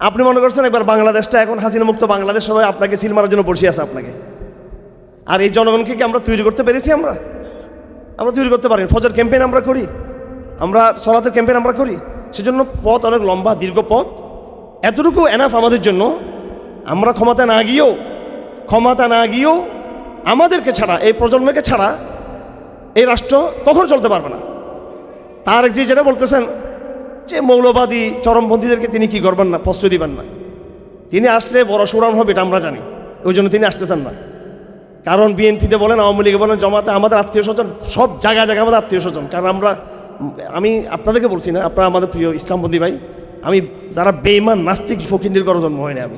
আপনি মনে করছেন এবার বাংলাদেশটা এখন হাসিনা মুক্ত বাংলাদেশ সবাই আপনাকে সিল মারার জন্য বসে আছে আপনাকে। আর এই জনগণকে কি আমরা তৈরি করতে পেরেছি আমরা? আমরা তৈরি করতে পারি ফজর ক্যাম্পেইন আমরা করি। আমরা সলাতের ক্যাম্পেইন আমরা করি। সেজন্য পথ অনেক লম্বা, দীর্ঘ পথ। এতটুকু এনাফ আমাদের জন্য। আমরা ক্ষমতা না গিয়েও, ক্ষমতা না গিয়েও আমাদেরকে ছাড়া, এই প্রজন্মকে ছাড়া এই রাষ্ট্র কখনো চলতে পারবে না। তার যে যেটা বলতেছেন যে মৌলবাদী চরমপন্থীদেরকে তিনি কি করবেন না? প্রশ্রয় দিবেন না। তিনি আসলে বড় সুরাম হবে এটা আমরা জানি। ওই জন্য তিনি আসতেছেন না। কারণ বিএনপিতে বলেন, আওয়ামী লীগে বলেন, জমাতে আমাদের আত্মীয় স্বজন, সব জায়গায় জায়গায় আমাদের আত্মীয় স্বজন। কারণ আমরা, আমি আপনাদেরকে বলছি না, আপনারা আমাদের প্রিয় ইসলামপন্থী ভাই, আমি যারা বেইমান নাস্তিক, ফকিন্দির করো জন্ম হয়নি আমি।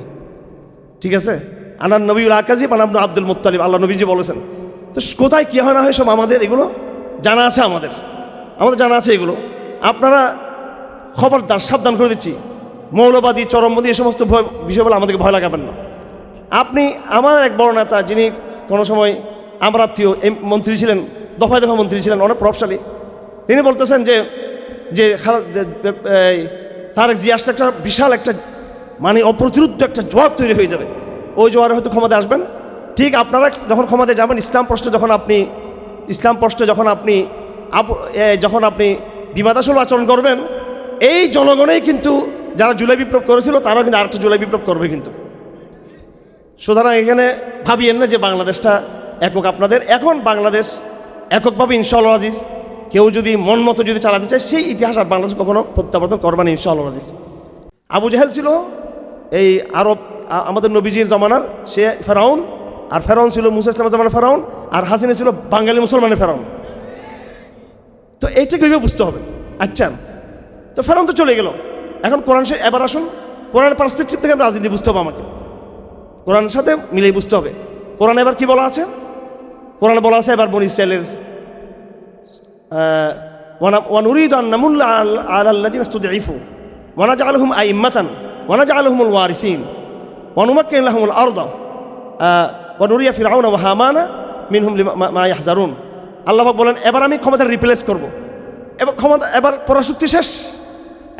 ঠিক আছে? আনার নবীল আকাজি আনাম আব্দুল মুত্তালিব, আল্লাহ নবীজি বলেছেন। তো কোথায় কী হয় না হয় সব আমাদের এগুলো? জানা আছে আমাদের। আমাদের জানা আছে এগুলো। আপনারা খবরদার, সাবধান করে দিচ্ছি। মৌলবাদী, চরমবাদী এই সমস্ত ভয় বিষয় বলে আমাদেরকে ভয় লাগাবেন না। আপনি, আমার এক বড় নেতা, যিনি কোনো সময় আমার আত্মীয় মন্ত্রী ছিলেন, দফায় দফা মন্ত্রী ছিলেন, অনেক প্রভাবশালী, তিনি বলতেছেন যে যে তারেক জি আসলে একটা বিশাল একটা মানে অপ্রতিরোধ একটা জোয়ার তৈরি হয়ে যাবে। ওই জোয়ারে হয়তো ক্ষমতা আসবেন। ঠিক আপনারা যখন ক্ষমতায় যাবেন, ইসলাম প্রশ্নে যখন আপনি, ইসলাম প্রশ্নে যখন আপনি আপ- যখন আপনি বিবাদাসুল আচরণ করবেন এই জনগণেই কিন্তু যারা জুলাই বিপ্লব করেছিল, তারাও কিন্তু আরেকটা জুলাই বিপ্লব করবে কিন্তু। সুতরাং এখানে ভাবিয়েন না যে বাংলাদেশটা একক আপনাদের। এখন বাংলাদেশ এককভাবে ইনশাআল্লাহ আজিজ কেউ যদি মন মতো যদি চালাতে চায়, সেই ইতিহাস আর বাংলাদেশ কখনো প্রত্যাবর্তন করবে না ইনশাআল্লাহ আজিজ আবু জাহেল ছিল এই আরব আমাদের নবীজির জমানার, সে ফেরাউন, আর ফেরাউন ছিল মুসা ইসলামের জমানার ফেরাউন, আর হাসিনা ছিল বাঙালি মুসলমানের ফেরাউন। তো এইটা কীভাবে বুঝতে হবে? আচ্ছা তো ফেরাউন তো চলে গেল। এখন কোরআন সে এবার আসুন, কোরআনের পার্সপেকটিভ থেকে রাজনীতি বুঝতে হবে আমাকে। কোরআনের সাথে মিলে বুঝতে হবে। কোরআন এবার কি বলা আছে? কোরআনে বলা আছে এবার বন ইসরায়েলের আল আলহুম আল্লাহ বলেন, এবার আমি ক্ষমতা রিপ্লেস করব। এবার ক্ষমতা এবার পরাশক্তি শেষ।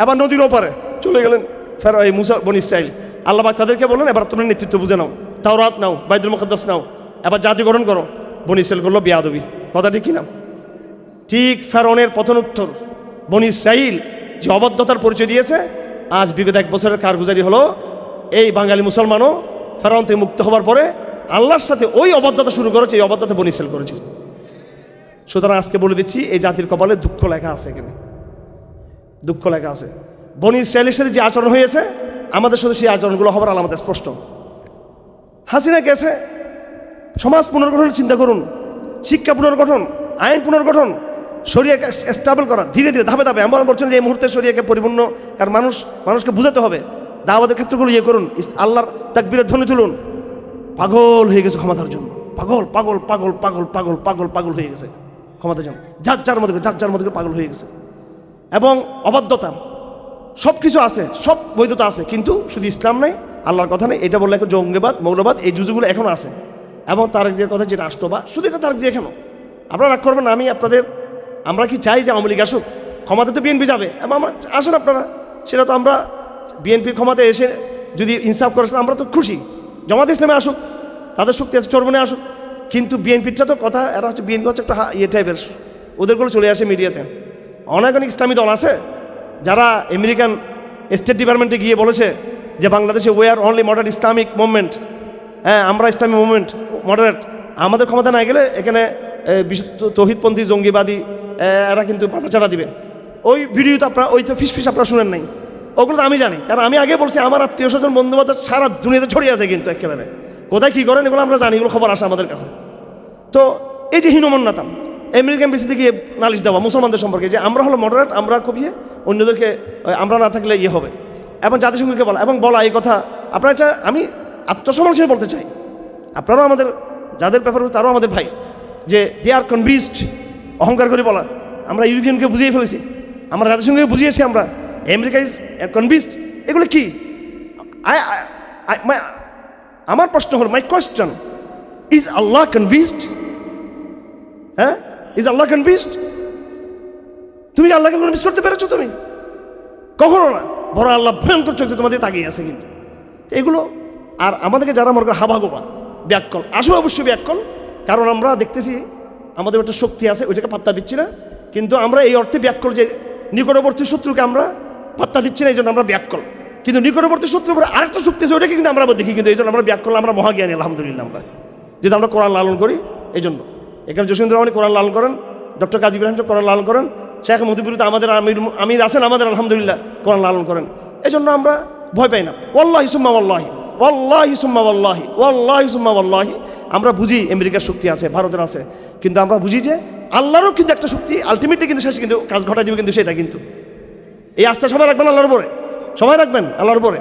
এবার নদীর ওপারে। চলে গেলেন ফের এই মুসা বন ইসরাইল। আল্লাহ পাক তাদেরকে বললেন এবার তুমি নেতৃত্ব বুঝে নাও তাও রাত নাও বাইদুল মুকদ্দাস নাও এবার জাতি গঠন করো। বন ইসরাইল করল বিয়াদবি কথা ঠিক কিনা? ঠিক ফেরনের পতনোত্তর বনি ইসরাইল যে অবদ্ধতার পরিচয় দিয়েছে আজ বিগত এক বছরের কারগুজারি হলো এই বাঙালি মুসলমানও ফেরাউন থেকে মুক্ত হওয়ার পরে আল্লাহর সাথে ওই অবদ্ধতা শুরু করেছে এই অবদ্ধতা বনি ইসরাইল করেছিল। সুতরাং আজকে বলে দিচ্ছি এই জাতির কপালে দুঃখ লেখা আছে এখানে। দুঃখ লেখা আছে। বনি ইসরায়েলের যে আচরণ হয়েছে, আমাদের সাথে সেই আচরণগুলো হবার আলামত স্পষ্ট। হাসিনা গেছে, সমাজ পুনর্গঠনের চিন্তা করুন, শিক্ষা পুনর্গঠন, আইন পুনর্গঠন শরিয়াকে স্টাবল করা, ধীরে ধীরে, ধাপে ধাপে। আমার বলছেন যে এই মুহূর্তে শরিয়াকে পরিপূর্ণ, কারণ মানুষ, মানুষকে বুঝাতে হবে। দাওয়াতের ক্ষেত্রগুলো ইয়ে করুন আল্লাহর তাকবীরের ধ্বনি তুলুন। পাগল হয়ে গেছে ক্ষমতার জন্য। পাগল পাগল পাগল পাগল পাগল পাগল পাগল হয়ে গেছে ক্ষমতার জন্য। যার যার মধ্যে, যার যার মধ্যে পাগল হয়ে গেছে। এবং অবাধ্যতা। সব কিছু আছে, সব বৈধতা আছে, কিন্তু শুধু ইসলাম নাই, আল্লাহর কথা নেই, এটা বললে একটা জঙ্গিবাদ, মৌলবাদ, এই জুজুগুলো এখনও আছে। এবং তারেক জিয়ার কথা যেটা রাষ্ট্রবাদ শুধু এটা তারেক জিয়া কেন? আপনারা রাগ করবেন আমি আপনাদের, আমরা কি চাই যে আওয়ামী লীগ আসুক? ক্ষমতা তো বিএনপি যাবে, এবং আমরা আসেন আপনারা। সেটা তো আমরা বিএনপির ক্ষমতায় এসে যদি ইনসাফ করেছেন আমরা তো খুশি। জামাত ইসলামে আসুক, তাদের শক্তি আছে চর্বনে আসুক। কিন্তু বিএনপিরটা তো কথা, এরা হচ্ছে বিএনপি হচ্ছে একটা ইয়ে টাইপের ওদেরগুলো চলে আসে মিডিয়াতে। অনেক অনেক ইসলামী দল আছে, যারা আমেরিকান স্টেট ডিপার্টমেন্টে গিয়ে বলেছে যে বাংলাদেশে we are only modern Islamic movement হ্যাঁ আমরা ইসলামী মুভমেন্ট মডারেট আমাদের ক্ষমতা না গেলে এখানে বিশ- জঙ্গিবাদী এরা কিন্তু পাতা চাড়া দিবে। ওই ভিডিও তো আপনারা, ওই তো ফিস ফিস আপনারা শুনেন নাই, ওগুলো তো আমি জানি, কারণ আমি আগে বলছি আমার আত্মীয় স্বজন, বন্ধু বান্ধব সারা দুনিয়াতে ছড়িয়ে আছে কিন্তু একেবারে। কোথায় কী করেন এগুলো আমরা জানি, এগুলো খবর আসে আমাদের কাছে। তো এই যে হীনমন্যতা আমেরিকান বিসিতে গিয়ে নালিশ দেওয়া, মুসলমানদের সম্পর্কে, যে আমরা হলো মডারেট আমরা খুব ইয়ে অন্যদেরকে আমরা না থাকলে ইয়ে হবে। এবং জাতিসংঘকে বলা, এবং বলা এই কথা, আপনার এটা আমি আত্মসমালোচনা বলতে চাই, আপনারাও আমাদের, যাদের ব্যাপারে তারাও আমাদের ভাই, যে দে আর কনভিন্সড অহংকার করে বলা, আমরা ইউরোপিয়ানকে বুঝিয়ে ফেলেছি, আমরা জাতিসংঘকে বুঝিয়েছি আমরা আমেরিকা ইজ কনভিন্সড এগুলো কি? আমার প্রশ্ন হল my question is Allah convinced হ্যাঁ? ইজ আল্লাহ কনভিন্সড তুমি আল্লাহকে কনভিন্স করতে পেরেছ তুমি? কখনো না। বড় আল্লাহ ভয়ঙ্কর চোখে তোমাদের তাকিয়ে আছে কিন্তু। এগুলো, আর আমাদেরকে যারা মনে করে হাবাগোবা, ব্যাককল, আসো অবশ্যই ব্যাককল। কারণ আমরা দেখতেছি আমাদের একটা শক্তি আছে, ওইটাকে পাত্তা দিচ্ছি না। কিন্তু আমরা এই অর্থে ব্যাককল যে নিকটবর্তী শত্রুকে আমরা পাত্তা দিচ্ছি না, এই জন্য আমরা ব্যাককল। কিন্তু নিকটবর্তী শত্রুর উপরে আরেকটা শক্তি আছে ওটাকে কিন্তু আমরা দেখি কিন্তু, এই জন্য আমরা ব্যাককল, আমরা মহাজ্ঞানী, আলহামদুলিল্লাহ আমরা। যেহেতু আমরা কোরআন লালন করি, এই জন্য। এখানে জসীন্দ্র রহমানি কোরআন লালন করেন, ডক্টর কাজী ইব্রাহিম সাহেব কোরআন লালন করেন, শেখ মুদিবুরুতে আমাদের আমির আমির আছেন, আমাদের আলহামদুলিল্লাহ কোরআন লালন করেন। এই জন্য আমরা ভয় পাই না। ওয়াল্লাহি সুম্মা ওয়াল্লাহি ওয়াল্লাহি সুম্মা ওয়াল্লাহি ওয়াল্লাহি সুম্মা ওয়াল্লাহি। আমরা বুঝি আমেরিকার শক্তি আছে, ভারতের আছে, কিন্তু আমরা বুঝি যে আল্লাহরও কিন্তু একটা শক্তি আলটিমেটলি কিন্তু শেষ কিন্তু কাজ ঘটা দিবে কিন্তু সেটা কিন্তু। এই আস্থা সবাই রাখবেন আল্লাহর পরে সবাই রাখবেন আল্লাহর পরে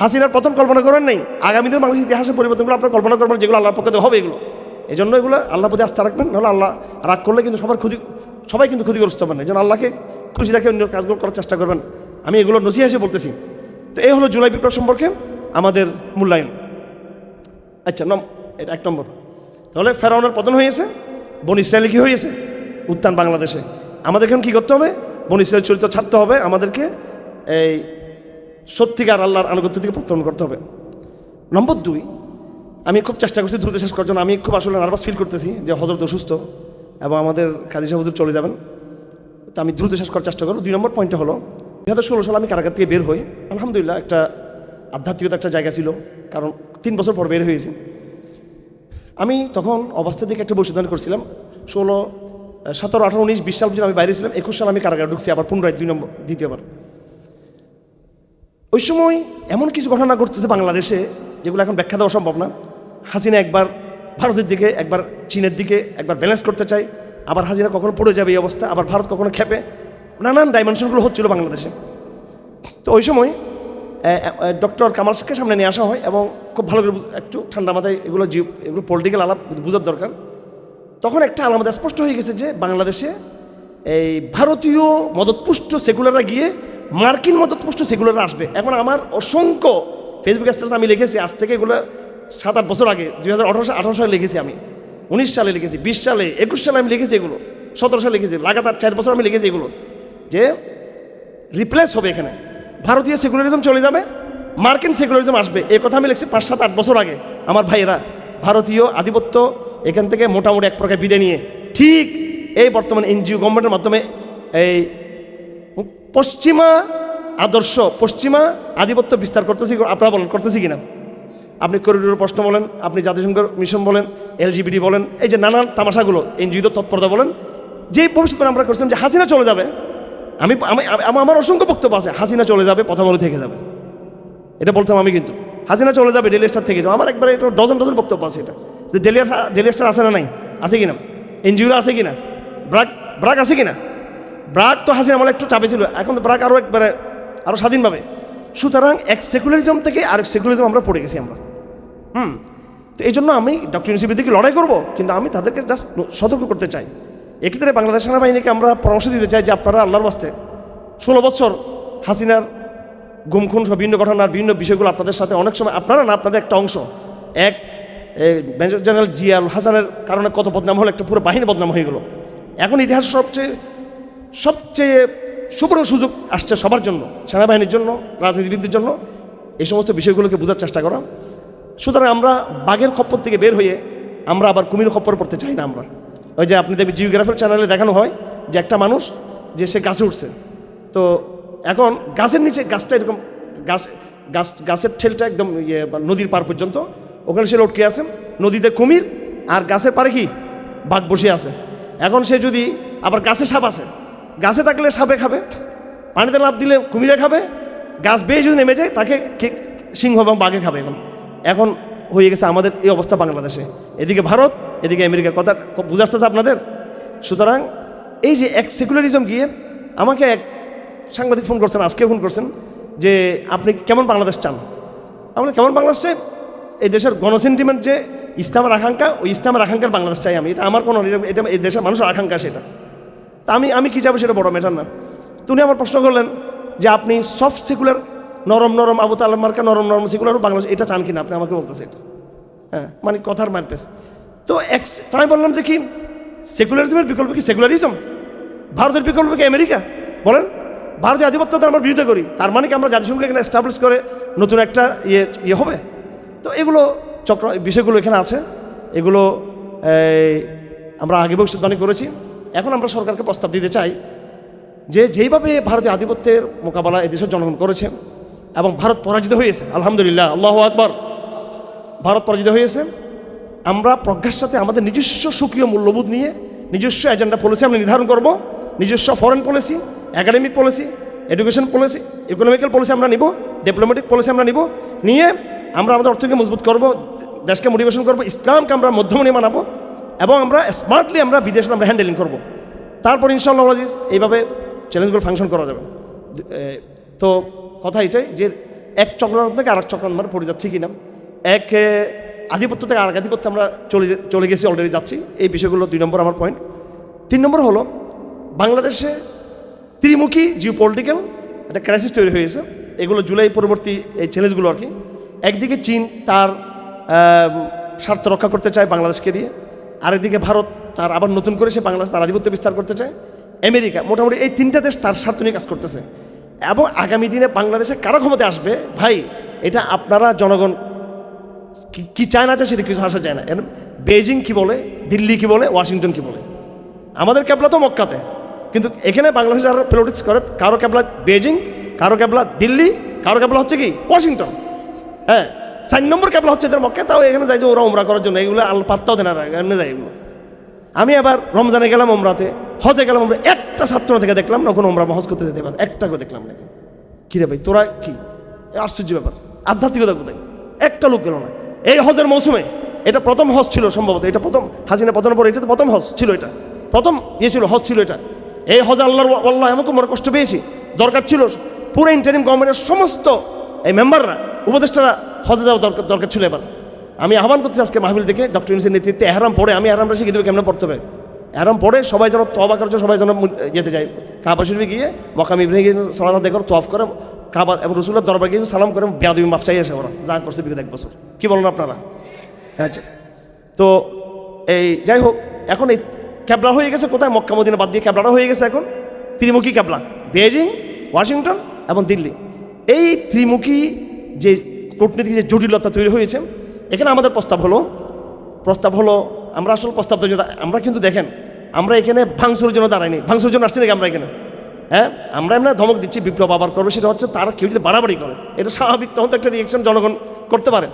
হাসিনার প্রথম কল্পনা করেন নাই আগামী দিন মানুষের ইতিহাসের পরিবর্তনগুলো আপনার কল্পনা করবেন যেগুলো আল্লাহর পক্ষে হবে এগুলো। এই জন্য এগুলো আল্লাহ প্রতি আস্থা রাখবেন, নাহলে আল্লাহ রাগ করলে কিন্তু সবার ক্ষতি সবাই কিন্তু ক্ষতিগ্রস্ত হবেন এই জন্য আল্লাহকে খুশি রাখে অন্য কাজগুলো করার চেষ্টা করবেন। আমি এগুলো নসিয়া এসে বলতেছি। তো এই হলো জুলাই বিপ্লব সম্পর্কে আমাদের মূল্যায়ন। আচ্ছা নম এটা এক নম্বর। তাহলে ফেরাউনের পতন হয়েছে বন ইসরায়েল কী হয়েছে উত্থান বাংলাদেশে। আমাদের এখন কী করতে হবে? বন ইসরায়েল চরিত্র ছাড়তে হবে, আমাদেরকে এই সত্যিকার আল্লাহর আনুগত্য থেকে প্রত্যাবর্তন করতে হবে। নম্বর দুই আমি খুব চেষ্টা করছি দ্রুত শেষ করার জন্য। আমি খুব আসলে নার্ভাস ফিল করতেছি যে হজরত অসুস্থ এবং আমাদের কাজী সাহেব চলে যাবেন। তো আমি দ্রুত শেষ করার চেষ্টা করব। দুই নম্বর পয়েন্টটা হলো, দুই হাজার ষোলো সালে আমি কারাগার থেকে বের হই। আলহামদুলিল্লাহ একটা আধ্যাত্মিকতা, একটা জায়গা ছিল, কারণ তিন বছর পর বের হয়েছি। আমি তখন অবস্থা থেকে একটা বৈশোধন করছিলাম। ষোলো, সতেরো, আঠারো, উনিশ, বিশ সাল পর্যন্ত আমি বাইরে ছিলাম। একুশ সাল আমি কারাগার ঢুকছি, আবার পুনরায় দুই নম্বর, দ্বিতীয়বার। ওই সময় এমন কিছু ঘটনা ঘটতেছে বাংলাদেশে, যেগুলো এখন ব্যাখ্যা দেওয়া সম্ভব না। হাসিনা একবার ভারতের দিকে, একবার চীনের দিকে, একবার ব্যালেন্স করতে চাই আবার হাসিনা কখনো পড়ে যাবে এই অবস্থা, আবার ভারত কখনো খেপে। নানান ডাইমেনশনগুলো হচ্ছিল বাংলাদেশে। তো ওই সময় ডক্টর কামাল শেখকে সামনে নিয়ে আসা হয় এবং খুব ভালো করে একটু ঠান্ডা মাথায় এগুলো জীব এগুলো পলিটিক্যাল আলাপ বোঝার দরকার। তখন একটা আলামত স্পষ্ট হয়ে গেছে যে বাংলাদেশে এই ভারতীয় মদতপুষ্ট সেকুলাররা গিয়ে মার্কিন মদতপুষ্ট সেকুলাররা আসবে। এখন আমার অসংখ্য ফেসবুক স্ট্যাটাস আমি লিখেছি, আজ থেকে এগুলো সাত আট বছর আগে, দুই হাজার আঠারো সালে লিখেছি আমি। উনিশ সালে লিখেছি, বিশ সালে, একুশ সালে আমি লিখেছি এগুলো। সতেরো সালে লিখেছি, লাগাতার চার বছর আমি লিখেছি এগুলো। যে রিপ্লেস হবে এখানে। ভারতীয় সেকুলারিজম চলে যাবে, মার্কিন সেকুলারিজম আসবে। এই কথা আমি লিখছি পাঁচ, সাত, আট বছর আগে আমার ভাইয়েরা। ভারতীয় আধিপত্য এখান থেকে মোটামুটি এক প্রকার বিদায় নিয়ে। ঠিক এই বর্তমান এনজিও গভর্নমেন্টের মাধ্যমে এই পশ্চিমা আদর্শ, পশ্চিমা আধিপত্য বিস্তার করতেছি, আপনারা বলেন, করতেছি কিনা? আপনি করিডোর প্রশ্ন বলেন, আপনি জাতিসংঘ মিশন বলেন এলজিবিডি বলেন, এই যে নানান তামাশাগুলো, এনজিওদের তৎপরতা বলেন যে ভবিষ্যতে আমরা করছিলাম যে হাসিনা চলে যাবে, আমি আমি, আমি- আমার অসংখ্য বক্তব্য আছে, হাসিনা চলে যাবে, কথা বলে থেকে যাবে। এটা বলতাম আমি কিন্তু। হাসিনা চলে যাবে ডেলি স্টার থেকে যাবে। আমার একবার এটা ডজন ডজন বক্তব্য আছে এটা। যে ডেলি ডেলি স্টার আছে না নাই? আছে কিনা? এনজিওরা আছে কিনা? ব্রাক ব্রাক আছে কিনা? ব্রাক তো হাসিনা আমার একটু চাপে ছিল। এখন তো ব্রাক আরও একবারে আরও স্বাধীনভাবে। সুতরাং এক সেকুলারিজম থেকে আরেক সেকুলারিজম আমরা পড়ে গেছি আমরা। হুম। তো এই জন্য আমি ডক্টর ইউনিভার্সিটির দিকে লড়াই করব? কিন্তু আমি তাদেরকে জাস্ট সতর্ক করতে চাই। এক্ষেত্রে বাংলাদেশ সেনাবাহিনীকে আমরা পরামর্শ দিতে চাই যে আপনারা আল্লাহর বাস্তে ষোলো বছর হাসিনার গুম খুন সব বিভিন্ন ঘটনার বিভিন্ন বিষয়গুলো আপনাদের সাথে অনেক সময় আপনারা না, আপনাদের একটা অংশ। এক মেজর জেনারেল জিয়াল হাসানের কারণে কত বদনাম হলো, একটা পুরো বাহিনী বদনাম হয়ে গেলো। এখন ইতিহাস সবচেয়ে সবচেয়ে সুবর্ণ সুযোগ আসছে সবার জন্য, সেনাবাহিনীর জন্য, রাজনীতিবিদদের জন্য। এই সমস্ত বিষয়গুলোকে বোঝার চেষ্টা করা। সুতরাং আমরা বাঘের খপ্পর থেকে বের হয়ে আমরা আবার কুমির খপ্পর পড়তে চাই না আমরা। ওই যে আপনি দেখবেন জিওগ্রাফির চ্যানেলে দেখানো হয় যে একটা মানুষ যে সে গাছে উঠছে। তো এখন গাছের নিচে গাছটা এরকম গাছ গাছ, গাছের ঠেলটা একদম ইয়ে নদীর পার পর্যন্ত। ওখানে সে লটকে আছে, নদীতে কুমির আর গাছের পারে কি? বাঘ বসে আছে। এখন সে যদি আবার গাছে সাপ আছে, গাছে থাকলে সাপে খাবে, পানিতে লাভ দিলে কুমিরে খাবে, গাছ বেয়ে যদি নেমে যায়, তাকে সিংহ এবং বাঘে খাবে এখন। এখন হয়ে গেছে আমাদের এই অবস্থা বাংলাদেশে। এদিকে ভারত, এদিকে আমেরিকার কথা বুঝে আসতেছে আপনাদের? সুতরাং এই যে এক সেকুলারিজম গিয়ে আমাকে এক সাংবাদিক ফোন করছেন আজকে ফোন করছেন, যে আপনি কেমন বাংলাদেশ চান? আমরা কেমন বাংলাদেশ চাই? এই দেশের গণসেন্টিমেন্ট যে ইসলামের আকাঙ্ক্ষা, ওই ইসলামের আকাঙ্ক্ষার বাংলাদেশ চাই আমি। এটা আমার কোনো এটা এই দেশের মানুষের আকাঙ্ক্ষা সেটা। তা আমি আমি কী যাব সেটা বড় ম্যাটার না। তো উনি আমার প্রশ্ন করলেন যে আপনি সফট সেকুলার নরম নরম আবু তালাম মার্কা, নরম নরম সেকুলার বাংলাদেশ এটা চান কিনা? আপনি আমাকে বলতেছে এটা। হ্যাঁ মানে কথার মারপেস তো এক আমি বললাম যে কি, সেকুলারিজমের বিকল্প কি সেকুলারিজম? ভারতের বিকল্প কি আমেরিকা? বলেন। ভারতীয় আধিপত্যতা আমরা বিরোধিতা করি। তার মানে কি আমরা জাতিসংঘকে এখানে এস্টাবলিশ করে নতুন একটা ইয়ে ইয়ে হবে? তো এগুলো চক্র বিষয়গুলো এখানে আছে। এগুলো আমরা আগে ভবিষ্যৎবাণী করেছি। এখন আমরা সরকারকে প্রস্তাব দিতে চাই যে যেইভাবে ভারতীয় আধিপত্যের মোকাবেলা এদেশের জনগণ করেছে এবং ভারত পরাজিত হয়েছে। আলহামদুলিল্লাহ, আল্লাহ আকবর। ভারত পরাজিত হয়েছে। আমরা প্রজ্ঞার সাথে আমাদের নিজস্ব সুখীয় মূল্যবোধ নিয়ে, নিজস্ব এজেন্ডা পলিসি আমরা নির্ধারণ করব, নিজস্ব foreign policy academic policy education policy economical policy আমরা নিব ডিপ্লোম্যাটিক পলিসি আমরা নিব, নিয়ে আমরা আমাদের অর্থনীতি মজবুত করব, দেশকে মোটিভেশন করব, ইসলামকে আমরা মধ্যমণি মানাবো এবং আমরা স্মার্টলি আমরা বিদেশে আমরা হ্যান্ডেলিং করব। তারপর ইনশাল্লাহ এইভাবে চ্যালেঞ্জগুলো ফাংশন করা যাবে। তো কথা এটাই যে এক চক্রান্ত থেকে আরেক চক্রান্ত আমরা পড়ে যাচ্ছি কিনা। এক আধিপত্য থেকে আরেক আধিপত্য আমরা চলে চলে গেছি অলরেডি যাচ্ছি। এই বিষয়গুলো দুই নম্বর আমার পয়েন্ট তিন নম্বর হলো, বাংলাদেশে ত্রিমুখী জিও পলিটিক্যাল একটা ক্রাইসিস তৈরি হয়েছে। এগুলো জুলাই পরবর্তী এই চ্যালেঞ্জগুলো আর কি। একদিকে চীন তার স্বার্থ রক্ষা করতে চায় বাংলাদেশকে দিয়ে। আরেকদিকে ভারত তার আবার নতুন করে সে বাংলাদেশ তার আধিপত্য বিস্তার করতে চায়। আমেরিকা মোটামুটি এই তিনটা দেশ তার স্বার্থ নিয়ে কাজ করতেছে। এবং আগামী দিনে বাংলাদেশে কারও ক্ষমতা আসবে? ভাই, এটা আপনারা জনগণ, কি- চায় না চায় সেটা কিছু আসা যায় না। এখন বেজিং কি বলে, দিল্লি কি বলে, ওয়াশিংটন কি বলে? আমাদের ক্যাবলা তো মক্কাতে। কিন্তু এখানে বাংলাদেশে যারা পলিটিক্স করে, কারও ক্যাবলা বেজিং কারও ক্যাবলা দিল্লি, কারও ক্যাবলা হচ্ছে কি, ওয়াশিংটন। হ্যাঁ চার নম্বর ক্যাবলা হচ্ছে এদের মক্কা, তাও এখানে যাই যে ওরা উমরা করার জন্য, এগুলো আল পাত্তাও দেন আর এমনি যায় এগুলো। আমি আবার রমজানে গেলাম ওমরাতে হজে গেলাম ওমরা একটা ছাত্র থেকে দেখলাম না, কোনো ওমরা হজ করতে যেতে পারে একটা করে দেখলাম নাকি। কি রে ভাই, তোরা কি? আশ্চর্য ব্যাপার। আধ্যাত্মিকতা কোথায়? একটা লোক গেল না। এই হজের মৌসুমে, এটা প্রথম হজ ছিল সম্ভবত, এটা প্রথম, হাসিনা পতনের পরে, এটা তো প্রথম হজ ছিল এটা। প্রথম ইয়ে ছিল, হজ ছিল এটা। এই হজ আল্লাহর আল্লাহ আমাকে মনে কষ্ট পেয়েছি, দরকার ছিল পুরো ইন্টারিম গভর্নমেন্টের সমস্ত এই মেম্বাররা উপদেষ্টারা হজে যাওয়া দরকার দরকার ছিল এবার। আমি আহ্বান করতেছি আজকে মাহবিল থেকে ডক্টর ইউনিসের নেতৃত্বে এহরাম পড়ে, আমি এহরামটা শিখে কেমন পড়তে হবে? এহরাম পড়ে সবাই যেন তবা জন্য সবাই যেন যেতে যায় কাবা শরীফে গিয়ে মকাম ইব্রাহিম সালাদ করে তোয়াফ করে, কাবা এবং রসুল্লার দরবার গিয়ে সালাম করে, বেয়াদবি মাফ চাই আসে ওরা, যা করছে বিগত এক বছর। কি বলেন আপনারা? আচ্ছা। তো এই যাই হোক, এখন এই ক্যাবলা হয়ে গেছে কোথায়? মক্কা মদিনা বাদ দিয়ে ক্যাবলাটা হয়ে গেছে এখন? ত্রিমুখী ক্যাবলা বেজিং ওয়াশিংটন এবং দিল্লি। এই ত্রিমুখী যে কূটনীতিক যে জটিলতা তৈরি হয়েছে এখানে আমাদের প্রস্তাব হলো প্রস্তাব হলো, আমরা আসল প্রস্তাব তো যে- আমরা কিন্তু দেখেন, আমরা এখানে ভাঙচুরের জন্য দাঁড়াইনি। ভাঙচুরের জন্য আসছি নাকি আমরা এখানে? হ্যাঁ? আমরা এমনি ধমক দিচ্ছি, বিপ্লব আবার করবে, সেটা হচ্ছে তারা কেউ যদি বাড়াবাড়ি করে। এটা স্বাভাবিক, তখন তো একটা রিয়েকশন জনগণ করতে পারে।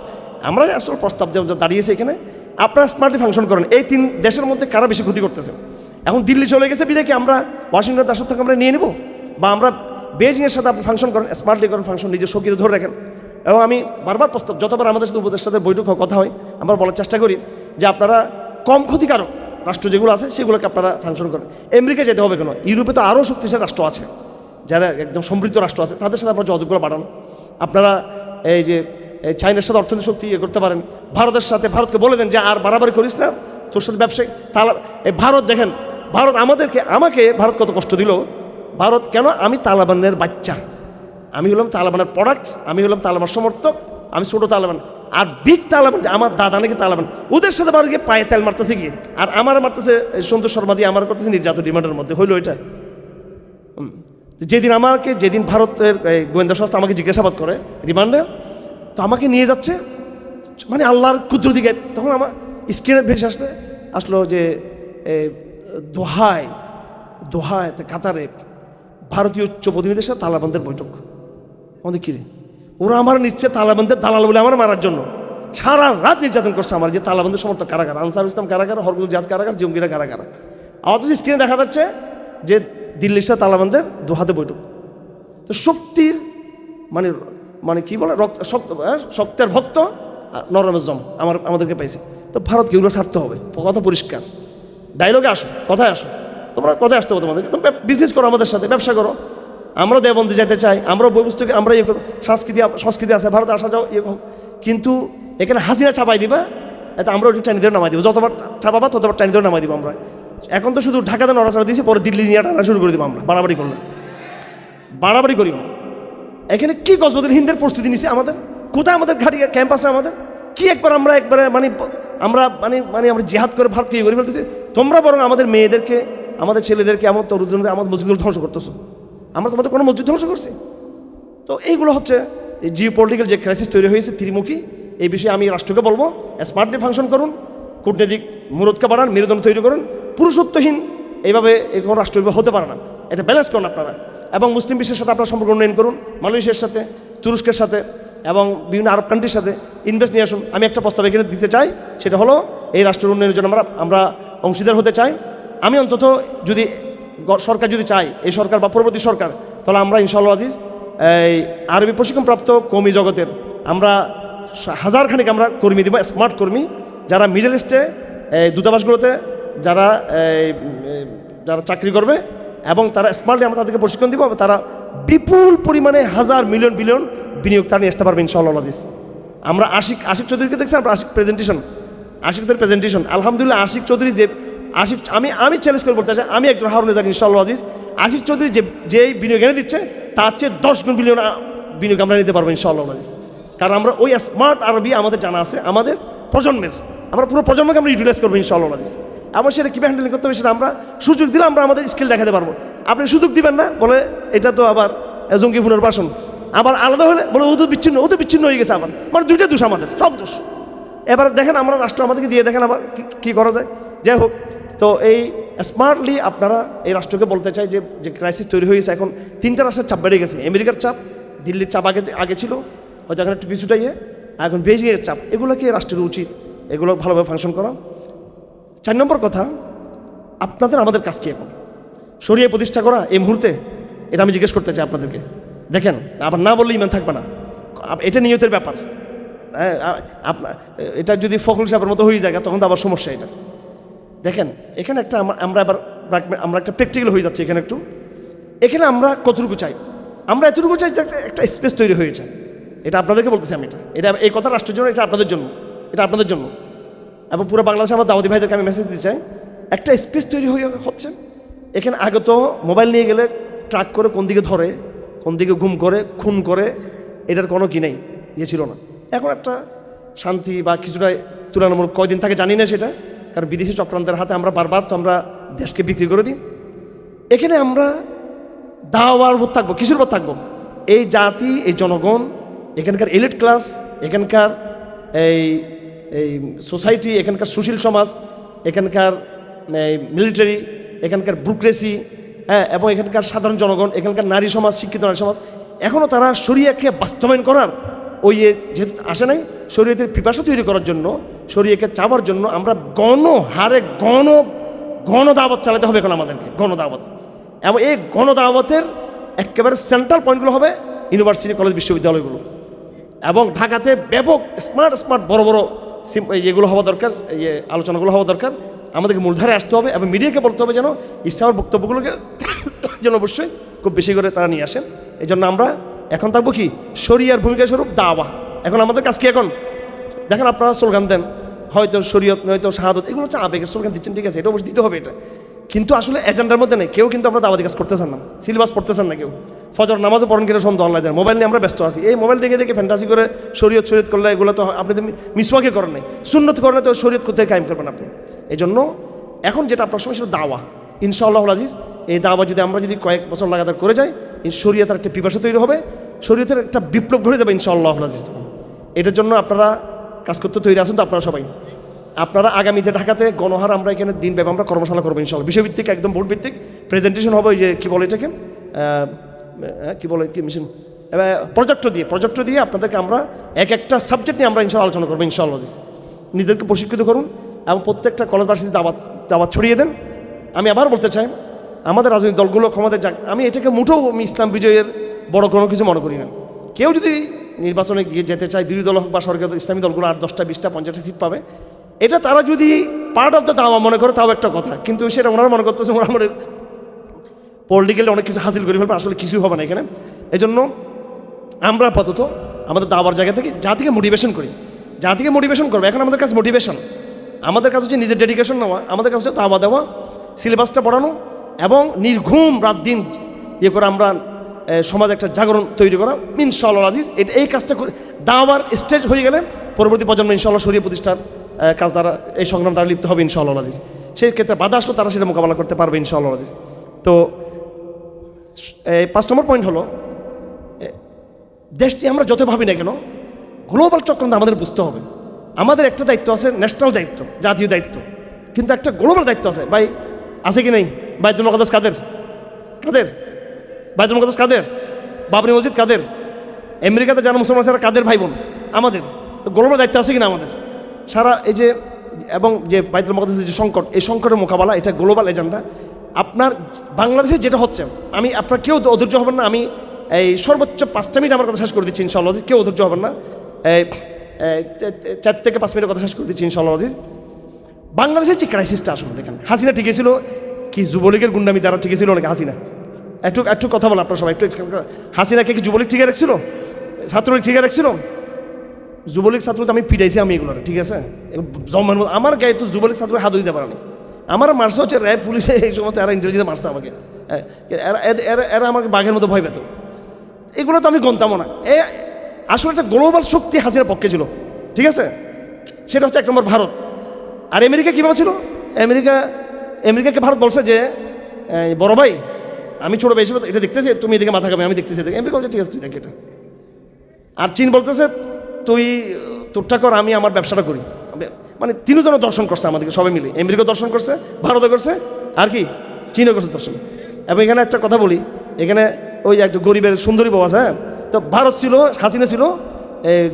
আমরা আসল প্রস্তাব দাঁড়িয়েছে এখানে, আপনারা স্মার্টলি ফাংশন করেন। এই তিন দেশের মধ্যে কারা বেশি ক্ষতি করতেছে? এখন দিল্লি চলে গেছে বিদে কি আমরা ওয়াশিংটন থেকে আমরা নিয়ে নেব? বা আমরা বেজিংয়ের সাথে আপনি ফাংশন করেন স্মার্টলি করেন ফাংশন নিজের শক্তিতে ধরে রাখেন। এবং আমি বারবার প্রস্তাব যতবার আমাদের সাথে উপদেষ্টাদের বৈঠক কথা হয়, আমরা বলার চেষ্টা করি যে আপনারা কম ক্ষতিকারক রাষ্ট্র যেগুলো আছে, সেগুলোকে আপনারা ফাংশন করেন। আমেরিকা যেতে হবে কেন? ইউরোপে তো আরও শক্তিশালী রাষ্ট্র আছে, যারা একদম সমৃদ্ধ রাষ্ট্র আছে, তাদের সাথে আপনারা যোগাযোগগুলো বাড়ান। আপনারা এই যে চাইনার সাথে অর্থনৈতিক শক্তি ইয়ে করতে পারেন। ভারতের সাথে, ভারতকে বলে দেন যে, আর বাড়াবাড়ি করিস না, তোর সাথে ব্যবসায়ী তালা ভারত দেখেন, ভারত আমাদেরকে, আমাকে ভারত কত কষ্ট দিল? ভারত কেন আমি তালেবানের বাচ্চা? আমি হলাম তালেবানের প্রোডাক্ট, আমি হলাম তালেবান সমর্থক, আমি ছোটো তালেবান। আর বিগ তালেবান যে আমার দাদা নাকি তালেবান, ওদের সাথে ভারত গিয়ে পায়ে তেল মারতেছে গিয়ে। আর আমার মারতেছে সন্তোষ শর্মা দিয়ে আমার করতেছে নির্যাতন ডিমান্ডের মধ্যে, হইল এটা। যেদিন আমাকে, যেদিন ভারতের গোয়েন্দা সংস্থা আমাকে জিজ্ঞাসাবাদ করে, রিমান্ডে, তো আমাকে নিয়ে যাচ্ছে মানে আল্লাহর ক্ষুদ্র দিকে তখন আমার স্ক্রিনের ভেসে আসলে, আসলো যে দোহায় দোহায় কাতারে ভারতীয় উচ্চ প্রতিনিধিদের সাথে তালাবানদের বৈঠক। আমাদের কিরে ওরা আমার নিচ্ছে তালাবানদের দালাল বলে আমার মারার জন্য। সারা রাত নির্যাতন করছে আমার যে তালাবানদের সমর্থক কারাগার আনসার ইসলাম কারাগার হরকুল জাত কারাগার জঙ্গিরা কারাগার। অথচ স্ক্রিনে দেখা যাচ্ছে যে দিল্লির সাথে তালাবানদের দু হাতে বৈঠক। তো শক্তির মানে মানে কি বলে রক্ত শক্ত হ্যাঁ, শক্তের ভক্ত আর জম আমার আমাদেরকে পাইছে তো ভারতকে এগুলো ছাড়তে হবে কথা পরিষ্কার। ডায়লগে আসো কথায় আসো। তোমরা কথায় আসতে হবে তোমরা বিজনেস করো আমাদের সাথে ব্যবসা করো। আমরা দেবন্দে যেতে চাই আমরা বই পুস্তকে আমরা ইয়ে করো সংস্কৃতি সংস্কৃতি আছে, ভারতে আসা যাও ইয়ে কিন্তু এখানে হাসিনা চাপাই দিবা, এতে আমরা ওই টানি ধরে নামাই দিব। যতবার চাপাবা, ততবার টানি ধরে নামাই দিব আমরা। এখন তো শুধু ঢাকাতে নড়াচড়া দিয়েছি, পরে দিল্লি নিয়ে টানা শুরু করে দিব আমরা। বাড়াবাড়ি করলে বাড়াবাড়ি করিও না। এখানে কি গজবদুল হিন্দের প্রস্তুতি নিছে আমাদের? কোথায় আমাদের ঘাটি, ক্যাম্প আছে আমাদের? কি একবার আমরা একবারে মানে আমরা মানে মানে আমরা জেহাদ করে ভারতকে ইয়ে করে ফেলতেছি? তোমরা বরং আমাদের মেয়েদেরকে, আমাদের ছেলেদেরকে, আমার তরুণদের আমাদের মসজিদগুলো ধ্বংস করতেছো। আমরা তোমাদের কোনো মসজিদ ধ্বংস করছি। তো এইগুলো হচ্ছে এই জিও পলিটিক্যাল যে ক্রাইসিস তৈরি হয়েছে ত্রিমুখী, এই বিষয়ে আমি রাষ্ট্রকে বলব স্মার্টলি ফাংশন করুন, কূটনৈতিক মুরদকে বাড়ান, মেরুদণ্ড তৈরি করুন, পুরুষত্বহীন এইভাবে এই কোনো রাষ্ট্র হতে পারে না। এটা ব্যালেন্স করুন আপনারা। এবং মুসলিম বিশ্বের সাথে আপনারা সম্পর্ক উন্নয়ন করুন, মালয়েশিয়ার সাথে, তুরস্কের সাথে, এবং বিভিন্ন আরব কান্ট্রির সাথে ইনভেস্ট নিয়ে আসুন। আমি একটা প্রস্তাব এখানে দিতে চাই, সেটা হলো, এই রাষ্ট্রের উন্নয়নের জন্য আমরা আমরা অংশীদার হতে চাই। আমি অন্তত যদি সরকার যদি চায়, এই সরকার বা পরবর্তী সরকার, তাহলে আমরা ইনশাআল্লাহ আজিজ, এই আরবি প্রশিক্ষণপ্রাপ্ত কর্মী জগতের আমরা হাজার খানিক আমরা কর্মী দিব স্মার্ট কর্মী, যারা মিডল ইস্টে এই দূতাবাসগুলোতে, যারা যারা চাকরি করবে, এবং তারা স্মার্টলি আমরা তাদেরকে প্রশিক্ষণ দিব তারা বিপুল পরিমাণে হাজার মিলিয়ন বিলিয়ন বিনিয়োগ তারা নিয়ে আসতে পারবে ইনশাআল্লাহ আজিজ। আমরা আশিক আশিক চৌধুরীকে দেখছি আমরা আশিক প্রেজেন্টেশন আশিক চৌধুরীর প্রেজেন্টেশন আলহামদুলিল্লাহ, আশিক চৌধুরী যে আশিক আমি আমি চ্যালেঞ্জ করে বলতে চাই আমি একজন হারুনে জানি ইনশাআল্লাহ আজিজ। আশিফ চৌধুরী যে, যেই বিনিয়োগ এনে দিচ্ছে, তার চেয়ে দশ গুণ বিলিয়ন বিনিয়োগ আমরা নিতে পারব, ইনশাআল্লাহ আজিজ। কারণ আমরা ওই স্মার্ট আরবি আমাদের জানা আছে, আমাদের প্রজন্মের। আমরা পুরো প্রজন্মকে আমরা ইউটিলাইজ করব, ইনশাআল্লাহ আজিজ। আমার সেটা কীভাবে হ্যান্ডেল করতে হবে সেটা আমরা সুযোগ দিলে আমরা আমাদের স্কিল দেখাতে পারব। আপনি সুযোগ দিবেন না, বলে এটা তো আবার জঙ্গি পুনর্বাসন আবার আলাদা হলে বলে ও তো বিচ্ছিন্ন, ও তো বিচ্ছিন্ন হয়ে গেছে আবার। মানে দুইটা দোষ আমাদের, সব দোষ। এবার দেখেন আমরা রাষ্ট্র আমাদেরকে দিয়ে দেখেন আবার কি করা যায়। যাই হোক তো এই স্মার্টলি আপনারা এই রাষ্ট্রকে বলতে চাই যে যে ক্রাইসিস তৈরি হয়েছে এখন তিনটা রাষ্ট্রের চাপ বেড়ে গেছে। আমেরিকার চাপ, দিল্লির চাপ আগে আগে ছিল হয়তো এখন একটু কিছুটা ইয়ে এখন বেজিংয়ের চাপ এগুলোকে রাষ্ট্রের উচিত? এগুলো ভালোভাবে ফাংশন করা। চার নম্বর কথা, আপনাদের আমাদের কাজ কি এখন? সরিয়ে প্রতিষ্ঠা করা, এই মুহূর্তে? এটা আমি জিজ্ঞেস করতে চাই আপনাদেরকে। দেখেন, আবার না বললে ইমান থাকবে না। এটা নিয়তের ব্যাপার। হ্যাঁ এটা যদি ফখরুল সাহেবের মতো হয়ে যায়, তখন তো আবার সমস্যা এটা। দেখেন, এখানে একটা আমরা এবার আমরা একটা প্র্যাকটিক্যাল হয়ে যাচ্ছি এখানে একটু। এখানে আমরা কতটুকু চাই? আমরা এতটুকু চাই যে একটা- স্পেস তৈরি হয়েছে এটা আপনাদেরকে বলতেছি আমি এটা। এটা এই কথা রাষ্ট্রের জন্য, এটা আপনাদের জন্য। এটা আপনাদের জন্য। এবং পুরো বাংলাদেশে আমার দাওয়াতি ভাইদেরকে আমি মেসেজ দিতে চাই। একটা স্পেস তৈরি হয়ে হচ্ছে। এখানে আগে তো মোবাইল নিয়ে গেলে ট্রাক করে কোন দিকে ধরে, কোন দিকে ঘুম করে, খুন করে, এটার কোনো কি নেই ইয়ে ছিল না। এখন একটা শান্তি বা কিছুটা তুলনামূলক কয়দিন থাকে জানি না সেটা। কারণ বিদেশি চক্রান্তের হাতে আমরা বারবার তো আমরা দেশকে বিক্রি করে দিই। এখানে আমরা দাওয়ার উপর থাকব, কিসের উপর থাকব? এই জাতি, এই জনগণ, এখানকার এলিট ক্লাস এখানকার এই এই সোসাইটি এখানকার সুশীল সমাজ, এখানকার মিলিটারি এখানকার ব্রুক্রেসি হ্যাঁ এবং এখানকার সাধারণ জনগণ, এখানকার নারী সমাজ, শিক্ষিত নারী সমাজ এখনও তারা শরিয়াকে বাস্তবায়ন করার ওই যেহেতু আসে নাই, শরীয়তের পিপাসা তৈরি করার জন্য শরীয়কে চাওয়ার জন্য আমরা গণ হারে গণ গণ দাওয়াত চালাতে হবে এখন আমাদেরকে, গণ দাওয়াত। এবং এই গণ দাওয়াতের একেবারে সেন্ট্রাল পয়েন্টগুলো হবে ইউনিভার্সিটি কলেজ বিশ্ববিদ্যালয়গুলো। এবং ঢাকাতে ব্যাপক স্মার্ট স্মার্ট বড় বড় এগুলো হওয়া দরকার ইয়ে আলোচনাগুলো হওয়া দরকার, আমাদেরকে মূলধারে আসতে হবে এবং মিডিয়াকে বলতে হবে যেন ইসলামের বক্তব্যগুলোকে যেন অবশ্যই খুব বেশি করে তারা নিয়ে আসেন। এই জন্য আমরা এখন থাকব কি? শরিয়ার ভূমিকা স্বরূপ দাওয়া। এখন আমাদের কাজ কি এখন? দেখেন আপনারা স্লোগান দেন, হয়তো শরীয়ত নয়তো শাহাদত, এগুলো হচ্ছে আবেগের স্লোগান দিচ্ছেন, ঠিক আছে, এটা অবশ্যই দিতে হবে এটা। কিন্তু আসলে এজেন্ডার মধ্যে নেই, কেউ কিন্তু আমরা দাওয়াতি কাজ করতেছেন না, সিলেবাস পড়তেছেন না কেউ। ফজর নামাজও পড়েন কিনা সন্দেহ আল্লাহ যায় মোবাইল নিয়ে আমরা ব্যস্ত আছি। এই মোবাইল দেখে দেখে ফ্যান্টাসি করে শরীয়ত শরীয়ত করলে এগুলো তো আপনি তো মিসওয়াকে করেন নাই, সুন্নত করেন তো শরীয়ত কোথায় কায়েম করবেন আপনি? এই জন্য এখন যেটা আপনার সময় সেটা দাওয়া। ইনশাআল্লাহ আজিজ, এই দাওয়া যদি আমরা যদি কয়েক বছর লাগাতার করে যাই শরীয়তের একটা পিপাসা তৈরি হবে শরীয়তের একটা বিপ্লব ঘটে যাবে ইনশাআল্লাহ আজিজ এটার জন্য আপনারা কাজ করতে তৈরি আছেন তো আপনারা সবাই। আপনারা আগামীতে ঢাকাতে গণহার আমরা এখানে দিন ব্যাপী আমরা কর্মশালা করব ইনশাল্লাহ বিষয়ভিত্তিক একদম বোর্ড ভিত্তিক প্রেজেন্টেশন হবে ওই যে কী বলে এটাকে? আহ, বলে কি মিশন প্রজেক্ট দিয়ে প্রজেক্ট দিয়ে আপনাদেরকে আমরা এক একটা সাবজেক্ট নিয়ে আমরা ইনশাল্লাহ আলোচনা করব ইনশাআল্লাহ। নিজেদেরকে প্রশিক্ষিত করুন এবং প্রত্যেকটা কলেজ ভার্সিটি দাওয়াত দাওয়াত ছড়িয়ে দেন। আমি আবার বলতে চাই আমাদের রাজনৈতিক দলগুলো ক্ষমতায় যাক। আমি এটাকে মুঠেও আমি ইসলাম বিজয়ের বড় কোনো কিছু মনে করি না। কেউ যদি নির্বাচনে গিয়ে যেতে চায়, বিরোধী দল হোক বা সরকার ইসলামী দলগুলো আট, দশটা, বিশটা, পঞ্চাশটা সিট পাবে। এটা তারা যদি পার্ট অফ দ্য দাওয়া মনে করে, তাও একটা কথা। কিন্তু সেটা ওনারা মনে করতেছে ওরা মনে পলিটিক্যালি অনেক কিছু হাসিল করে ফেলবে, আসলে কিছুই হবে না এখানে। এই জন্য আমরা আপাতত আমাদের দাবার জায়গা থেকে জাতিকে মোটিভেশন করি। জাতিকে মোটিভেশন করব। এখন আমাদের কাছে মোটিভেশন আমাদের কাছে হচ্ছে নিজের ডেডিকেশন নেওয়া, আমাদের কাছে দাওয়া দেওয়া সিলেবাসটা পড়ানো এবং নির্ঘুম রাত দিন ইয়ে করে আমরা সমাজে একটা জাগরণ তৈরি করা। ইনশাআল্লাহ আজিজ এটা এই কাজটা করে দাওয়ার স্টেজ হয়ে গেলে পরবর্তী প্রজন্ম ইনশাআল্লাহ সরিয়ে প্রতিষ্ঠার কাজ দ্বারা, এই সংগ্রাম দ্বারা লিপ্ত হবে ইনশাআল্লাহ আজিজ সেই ক্ষেত্রে বাধা আসলো তারা সেটা মোকাবেলা করতে পারবে ইনশাআল্লাহ আজিজ তো পাঁচ নম্বর পয়েন্ট হলো দেশটি আমরা যত ভাবি না কেন গ্লোবাল চক্রান্ত আমাদের বুঝতে হবে। আমাদের একটা দায়িত্ব আছে ন্যাশনাল দায়িত্ব, জাতীয় দায়িত্ব। কিন্তু একটা গ্লোবাল দায়িত্ব আছে, ভাই আছে কি নেই? বাইতুল মকাদাস কাদের? কাদের? বাইতুল মকাদাস কাদের? বাবরি মসজিদ কাদের? আমেরিকাতে যারা মুসলমান আছে কাদের ভাই বোন আমাদের। তো গ্লোবাল দায়িত্ব আছে কিনা আমাদের? সারা এই যে, এবং যে বাইতুল মকাদাসের যে সংকট, এই সংকটের মোকাবেলা, এটা গ্লোবাল এজেন্ডা। আপনার বাংলাদেশে যেটা হচ্ছে, আমি, আপনার কেউ অধৈর্য হবেন না, আমি এই সর্বোচ্চ পাঁচটা মিনিট আমার কথা শেষ করে দিচ্ছি ইনশাল্লাহ কেউ অধৈর্য হবেন না। চার থেকে পাঁচ মিনিটের কথা শেষ করে দিচ্ছি ইনশাল্লাহ। বাংলাদেশের যে ক্রাইসিসটা আসলে, দেখেন, হাসিনা ঠিক ছিল কি যুবলীগের গুন্ডামি দ্বারা ঠিক ছিল নাকি হাসিনা? একটু একটু কথা বলো আপনার সবাই, একটু হাসিনাকে কি যুবলীগ ঠিকই রাখছিল? ছাত্রলীগ ঠিকই রাখছিল? যুবলীগ ছাত্র আমি পিটাইছি আমি এগুলো ঠিক আছে? মতো আমার গায়ে তো যুবলীগ ছাত্র হাত দিতে পারেনি। আমার মারছে হচ্ছে র্যাব, পুলিশে, এই সমস্ত, এরা ইন্টেলিজেন্স মারছে আমাকে। এরা এরা- আমাকে বাঘের মতো ভয় পেত। এগুলো তো আমি গণতামও না। এ, আসলে একটা গ্লোবাল শক্তি হাসিনার পক্ষে ছিল, ঠিক আছে? সেটা হচ্ছে এক নম্বর ভারত। আর আমেরিকা কীভাবে ছিল? আমেরিকা, আমেরিকাকে ভারত বলছে যে বড় ভাই, আমি ছোটো বেশি এটা দেখতেছি, তুমি এদিকে মাথা খাবে আমি দেখতেছি এদিকে। আমেরিকা বলছে, ঠিক আছে, তুই দেখ এটা। আর চীন বলতেছে, তুই তোরটা কর আমি আমার ব্যবসাটা করি। মানে তিনজনও দর্শন করছে আমাদেরকে, সবাই মিলে। আমেরিকা দর্শন করছে, ভারতও করছে, আর কি, চীনও করছে দর্শন। এবং এখানে একটা কথা বলি, এখানে ওই একটা গরিবের সুন্দরী আছে হ্যাঁ? তো ভারত ছিল, হাসিনা ছিল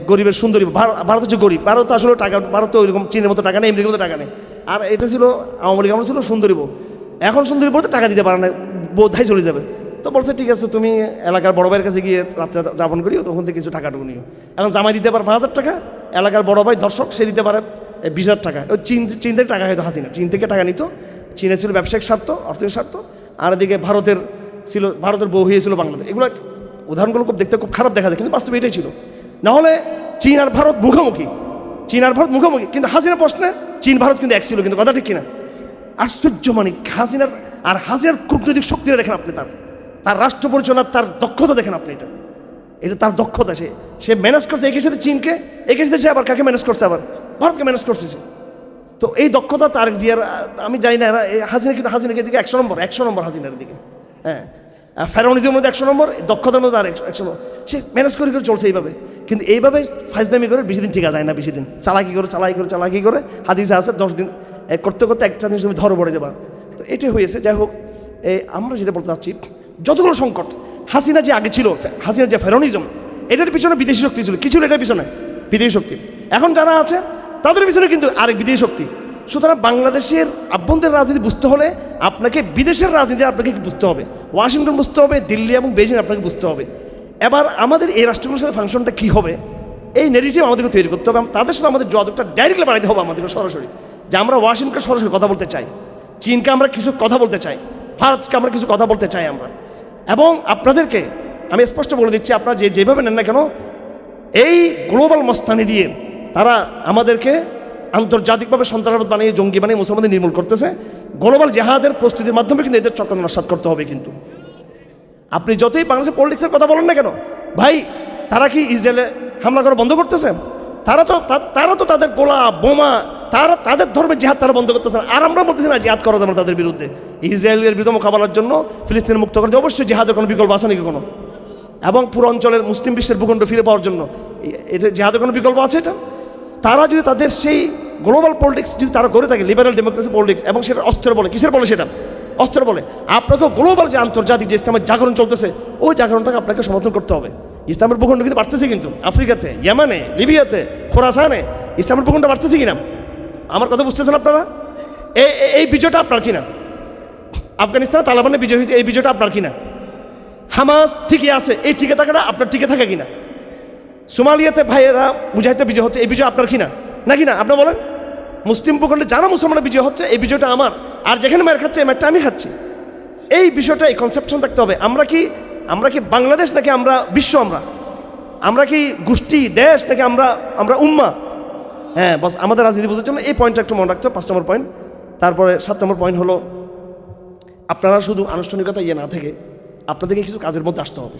গরিবের সুন্দরী। ভারত হচ্ছে গরিব। ভারত আসলে টাকা, ভারত তো ওইরকম চীনের মতো টাকা নেই, আমেরিকার মতো টাকা নেই। আর এটা ছিল, আওয়ামী লীগ, আমরা ছিল সুন্দরী এখন সুন্দরী বউ তো টাকা দিতে পারে না, বোধাই চলে যাবে। তো বলছে, ঠিক আছে, তুমি এলাকার বড় ভাইয়ের কাছে গিয়ে রাত্রে যাপন করিও, তখন থেকে কিছু টাকাটুকু নিও এখন জামাই দিতে পারে পাঁচ হাজার টাকা, এলাকার বড় ভাই দর্শক, সে দিতে পারে বিশ হাজার টাকা। ওই চীন চীন থেকে টাকা হয়তো হাসি না চীন থেকে টাকা নিত। চীনে ছিল ব্যবসায়িক স্বার্থ, অর্থনৈতিক স্বার্থ। আর এদিকে ভারতের ছিল, ভারতের বউ হয়েছিল বাংলাদেশ। এগুলো উদাহরণগুলো খুব দেখতে খুব খারাপ দেখা যায়, কিন্তু বাস্তবে এটাই ছিল। নাহলে চীন আর ভারত মুখোমুখি। চীন আর ভারত মুখোমুখি। কিন্তু হাসিনা প্রশ্নে, চীন, ভারত কিন্তু এক ছিল, কিন্তু কথা ঠিক কিনা? আশ্চর্য মানে হাসিনার আর হাসিনার কূটনৈতিক শক্তিটা দেখেন আপনি তার। তার রাষ্ট্র পরিচালনার তার দক্ষতা দেখেন আপনি এটা। এটা তার দক্ষতা, সে সে ম্যানেজ করছে একের সাথে চীনকে একের সাথে সে আবার কাকে ম্যানেজ করছে আবার? ভারতকে ম্যানেজ করছে সে। তো এই দক্ষতা তার জিয়ার, আমি জানি না হাসিনা কিন্তু হাসিনাকে দিকে একশো নম্বর একশো নম্বর হাসিনার দিকে। হ্যাঁ ফেরোনিজমের মধ্যে একশো নম্বর, দক্ষতার মধ্যে আর একশো নম্বর। সে ম্যানেজ করে করে চলছে এইভাবে। কিন্তু এইভাবে ফাইজদামি করে বেশি দিন টিকা যায় না, বেশি দিন। চালাকি করে চালাকি করে চালাকি করে হাদিসে আছে দশ দিন করতে করতে একটা জিনিস তুমি ধরো পড়ে যাবা। তো এটাই হয়েছে, যাই হোক এই আমরা যেটা বলতে চাচ্ছি, যতগুলো সংকট, হাসিনা যে আগে ছিল হাসিনা যে ফেরোনিজম এটার পিছনে বিদেশি শক্তি ছিল। কি ছিল এটার পিছনে? বিদেশি শক্তি। এখন যারা আছে, তাদের পিছনে কিন্তু আরেক বিদেশি শক্তি। সুতরাং বাংলাদেশের আভ্যন্তরীণ রাজনীতি বুঝতে হলে আপনাকে বিদেশের রাজনীতি আপনাকে বুঝতে হবে, ওয়াশিংটন বুঝতে হবে, দিল্লি এবং বেজিং আপনাকে বুঝতে হবে। এবার আমাদের এই রাষ্ট্রগুলোর সাথে ফাংশনটা কী হবে, এই নেগেটিভ আমাদেরকে তৈরি করতে হবে তাদের সাথে আমাদের যোগাযোগটা ডাইরেক্টলি বানাইতে হবে আমাদেরকে সরাসরি। যে আমরা ওয়াশিংটনকে সরাসরি কথা বলতে চাই, চীনকে আমরা কিছু কথা বলতে চাই, ভারতকে আমরা কিছু কথা বলতে চাই আমরা। এবং আপনাদেরকে আমি স্পষ্ট বলে দিচ্ছি, আপনারা যে যেভাবে নেন না কেন, এই গ্লোবাল মস্তানি দিয়ে তারা আমাদেরকে আন্তর্জাতিকভাবে সন্ত্রাসবাদ বানিয়ে জঙ্গি বানিয়ে মুসলমানদের নির্মূল করতেছে। গ্লোবাল জেহাদের প্রস্তুতির মাধ্যমে কিন্তু এদের চক্রান্ত নস্বাত করতে হবে কিন্তু। আপনি যতই বাংলাদেশের পলিটিক্সের কথা বলেন না কেন, ভাই, তারা কি ইসরায়েলে হামলা করা বন্ধ করতেছে? তারা তো তারা তো তাদের গোলা, বোমা, তারা, তাদের ধর্মের জেহাদ তারা বন্ধ করতেছে আর আমরা বলতেছি না জেহাদ করা যাবে তাদের বিরুদ্ধে। ইসরায়েলের বিরুদ্ধে মোকাবেলার জন্য ফিলিস্তিনের মুক্ত জন্য অবশ্যই জেহাদের কোনো বিকল্প আছে নাকি কোনো? এবং পুরো অঞ্চলের মুসলিম বিশ্বের ভূখণ্ড ফিরে পাওয়ার জন্য এটা জেহাদের কোনো বিকল্প আছে এটা? তারা যদি তাদের সেই গ্লোবাল পলিটিক্স যদি তারা করে থাকে লিবারাল ডেমোক্রেসি পলিটিক্স এবং সেটা অস্ত্র বলে, কিসের বলে সেটা? অস্ত্র বলে। আপনাকে গ্লোবাল যে আন্তর্জাতিক যে ইসলামের জাগরণ চলতেছে, ওই জাগরণটাকে আপনাকে সমর্থন করতে হবে। ইসলামের ভূখণ্ড কিন্তু বাড়তেছে কিন্তু। আফ্রিকাতে, ইয়ামানে, লিবিয়াতে, খোরাসানে ইসলামের ভূখণ্ড বাড়তেছে কিনা? আমার কথা বুঝতেছেন আপনারা? এই- এই বিজয়টা আপনার কিনা? আফগানিস্তানে তালেবানের বিজয় হয়েছে, এই বিজয়টা আপনার কিনা? হামাস ঠিকই আছে, এই টিকে থাকাটা আপনার টিকে থাকে কিনা? সোমালিয়াতে ভাইয়েরা মুজাহিদে বিজয় হচ্ছে, এই বিজয় আপনার কিনা নাকি না আপনার বলেন। মুসলিম ভূখণ্ডে যারা মুসলমানের বিজয় হচ্ছে, এই বিজয়টা আমার। আর যেখানে মায়ের খাচ্ছে, এই মায়েরটা আমি খাচ্ছি। এই বিষয়টা, এই কনসেপশন থাকতে হবে। আমরা কি আমরা কি বাংলাদেশ নাকি আমরা বিশ্ব আমরা? আমরা কি গোষ্ঠী, দেশ নাকি আমরা আমরা উম্মা? হ্যাঁ বস, আমাদের রাজনীতি বোঝার জন্য এই পয়েন্টটা একটু মনে রাখতে হবে, পাঁচ নম্বর পয়েন্ট তারপরে সাত নম্বর পয়েন্ট হলো, আপনারা শুধু আনুষ্ঠানিকতা ইয়ে না থেকে আপনাদেরকে কিছু কাজের মধ্যে আসতে হবে।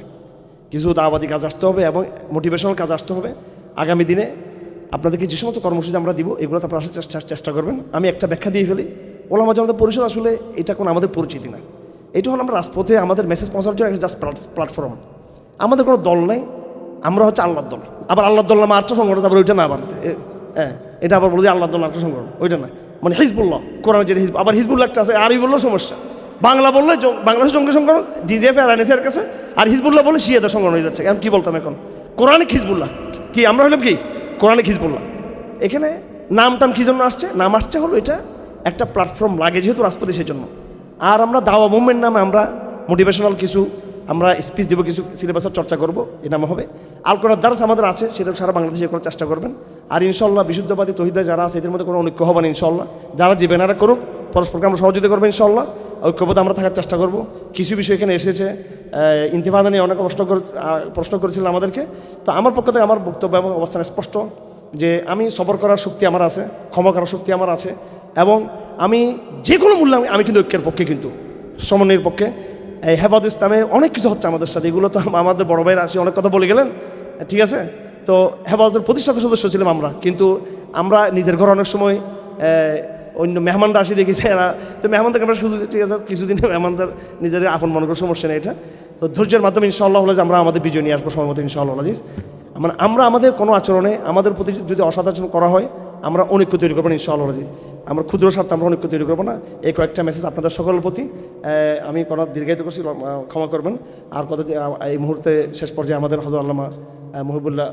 কিছু দাওয়াতি কাজ আসতে হবে এবং মোটিভেশনাল কাজ আসতে হবে। আগামী দিনে আপনাদেরকে যে সমস্ত কর্মসূচি আমরা দিব, এগুলো আপনারা আসার চেষ্টা চেষ্টা করবেন। আমি একটা ব্যাখ্যা দিয়ে ফেলি। ওলামা জামাতের পরিষদ আসলে এটা কোনো আমাদের পরিচিতি না। এটা হলো আমরা রাজপথে আমাদের মেসেজ পৌঁছানোর জন্য একটা জাস্ট প্ল্যাটফর্ম আমাদের কোনো দল নেই, আমরা হচ্ছে আল্লাহর দল। আবার আল্লাহর দল নামে আরেকটা সংগঠন আবার ওইটা না আবার। হ্যাঁ এটা আবার বলে যে আল্লাহর দল আরেকটা সংগঠন, ওইটা না। মানে হিজবুল্লাহ কোরআন যেটা হিজব আবার হিজবুল্লাহ একটা আছে, আরবি বললেও সমস্যা। বাংলা বললে বাংলাদেশ জঙ্গি সংগঠন, ডিজিএফ আর এনএসের কাছে আর হিজবুল্লাহ বলে শিয়াদের সংগঠন হয়ে যাচ্ছে এখন কি বলতাম এখন? কোরআনিক হিজবুল্লাহ। কি, আমরা হলাম কি? কোরআনিক হিজবুল্লাহ। এখানে নাম টাম কী জন্য আসছে? নাম আসছে হলো এটা একটা প্ল্যাটফর্ম লাগে যেহেতু রাজপথে সেই জন্য আর আমরা দাওয়া মুভমেন্ট নামে আমরা মোটিভেশনাল কিছু, আমরা স্পিচ দেবো কিছু সিলেবাসের চর্চা করব, এ নামে হবে। আল কোরআন আমাদের আছে, সেটা সারা বাংলাদেশে করার চেষ্টা করবেন। আর ইনশাল্লাহ বিশুদ্ধবাদী তহিদা যারা আছে, এদের মধ্যে কোনো ঐক্য হবে না ইনশাল্লাহ। যারা যে ব্যানারা করুক, পরস্পরকে আমরা সহযোগিতা করব ইনশাল্লাহ। ঐক্যবদ্ধ আমরা থাকার চেষ্টা করব। কিছু বিষয় এখানে এসেছে ইন্তিফাদা নিয়ে অনেক প্রশ্ন করে প্রশ্ন করেছিলেন আমাদেরকে। তো আমার পক্ষ থেকে আমার বক্তব্য এবং অবস্থান স্পষ্ট যে আমি সবর করার শক্তি আমার আছে, ক্ষমা করার শক্তি আমার আছে এবং আমি যে কোনো মূল্য আমি- কিন্তু ঐক্যের পক্ষে কিন্তু, সমন্বয়ের পক্ষে। হেফাজ ইসলামে অনেক কিছু হচ্ছে আমাদের সাথে। এগুলো তো আমাদের বড় ভাইরা আসে, অনেক কথা বলে গেলেন। ঠিক আছে? তো হেফাজতের প্রতিষ্ঠাতা সদস্য ছিলাম আমরা। কিন্তু আমরা নিজের ঘরে অনেক সময় অন্য মেহমানরা আসি দেখেছি এরা, তো মেহমানদেরকে আমরা শুধু ঠিক আছে, কিছুদিন মেহমানদের নিজের আপন মনে করে সমস্যা নেই এটা। তো ধৈর্যের মাধ্যমে ইনশাআল্লাহ হলে যে আমরা আমাদের বিজয় নিয়ে আসব সময় মতো ইনশাআল্লাহ আজিজ। মানে আমরা আমাদের কোনো আচরণে আমাদের প্রতি যদি অসাধারণ করা হয়, আমরা অনৈক্য তৈরি করব না ইনশাআল্লাহ আজিজ। আমরা ক্ষুদ্র স্বার্থে আমরা অনৈক্য তৈরি করব না। এই কয়েকটা মেসেজ আপনাদের সকলের প্রতি আমি কোনো দীর্ঘায়িত করছি ক্ষমা করবেন। আর কথা এই মুহূর্তে শেষ পর্যায়ে আমাদের হজর আল্লামা মহিবুল্লাহ